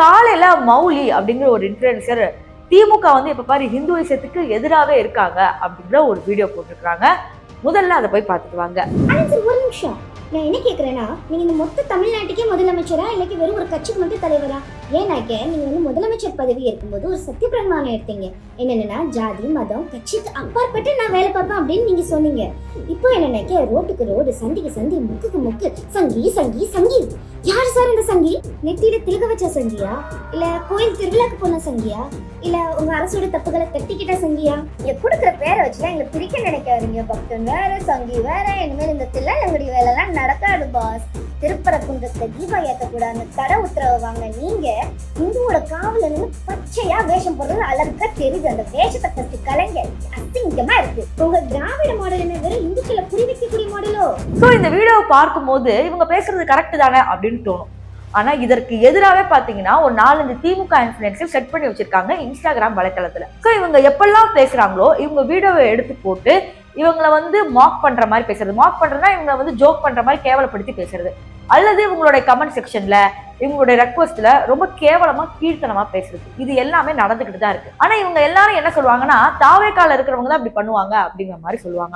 காலையில் மௌலி அப்படிங்கிற ஒரு இன்ஃப்ளூயன்சர் திமுக வந்து இப்போ பாரு ஹிந்துவிசத்துக்கு எதிராகவே இருக்காங்க அப்படிங்கிற ஒரு வீடியோ போட்டிருக்காங்க முதல்ல அதை போய் பார்த்துட்டு வாங்க. சார் ஒரு நிமிஷம். நான் என்ன கேட்குறேன்னா நீங்கள் இந்த மொத்த தமிழ்நாட்டுக்கே முதலமைச்சரா இல்லைக்கு வெறும் ஒரு கட்சிக்கு மட்டும் தலைவரா? ஏன்னாக்க நீங்கள் வந்து முதலமைச்சர் பதவி இருக்கும்போது ஒரு சத்திய பிரமாணம் எடுத்தீங்க. என்னென்னா ஜாதி மதம் கட்சிக்கு அப்பாற்பட்டு நான் வேலை பார்ப்பேன் அப்படின்னு நீங்கள் சொன்னீங்க. இப்போ என்னென்னாக்க ரோட்டுக்கு ரோடு சந்திக்கு சந்தி முக்குக்கு முக்கு சங்கி சங்கி சங்கி. யார் சார் இந்த சங்கி? நெத்தியில திலக வச்ச சங்கியா? இல்ல கோயில் திருவிழாக்கு போன சங்கியா? இல்ல உங்க அரசோட தப்புகளை தட்டிக்கிட்ட சங்கியா? இங்க கொடுக்குற பேரை வச்சுலாம் எங்களை பிரிக்க நினைக்காதீங்க. பக்தன் வேற சங்கி வேற இனிமேல் இந்த தில்லாலங்குடி வேலை எல்லாம் நடக்காது பாஸ் திருப்பரக்குன்றத்தை தீபா ஏத்தக்கூடாது தட உத்தரவு வாங்க நீங்க இந்துவோட காவல நின்று பச்சையா வேஷம் போடுறது அழகா தெரியுது. அந்த வேஷத்தை பத்தி கலைங்க. அசிங்கமா இருக்கு. உங்க திராவிட மாடல் என்ன வெறும் இந்துக்களை குறி வைக்கக்கூடிய மாடலோ ஸோ இந்த வீடியோவை பார்க்கும்போது இவங்க பேசுறது கரெக்ட் தானே அப்படின்னு தோணும். ஆனா இதற்கு எதிராகவே பாத்தீங்கன்னா ஒரு நாலஞ்சு திமுக இன்ஃபுளுசர் செட் பண்ணி வச்சிருக்காங்க இன்ஸ்டாகிராம் வலைத்தளத்துல. ஸோ இவங்க எப்பெல்லாம் பேசுறாங்களோ இவங்க வீடியோவை எடுத்து போட்டு இவங்களை வந்து மாக் பண்ற மாதிரி பேசுறது. மாக் பண்றதுனா இவங்களை வந்து ஜோக் பண்ற மாதிரி கேவலப்படுத்தி பேசுறது. அல்லது இவங்களுடைய கமெண்ட் செக்ஷன்ல இவங்களுடைய ரெக்வஸ்ட்ல ரொம்ப கேவலமா கீழ்த்தனமா பேசுறது. இது எல்லாமே நடந்துகிட்டு தான் இருக்கு. ஆனா இவங்க எல்லாரும் என்ன சொல்லுவாங்கன்னா தாவேக்கால இருக்கிறவங்க தான் இப்படி பண்ணுவாங்க அப்படிங்கிற மாதிரி சொல்லுவாங்க.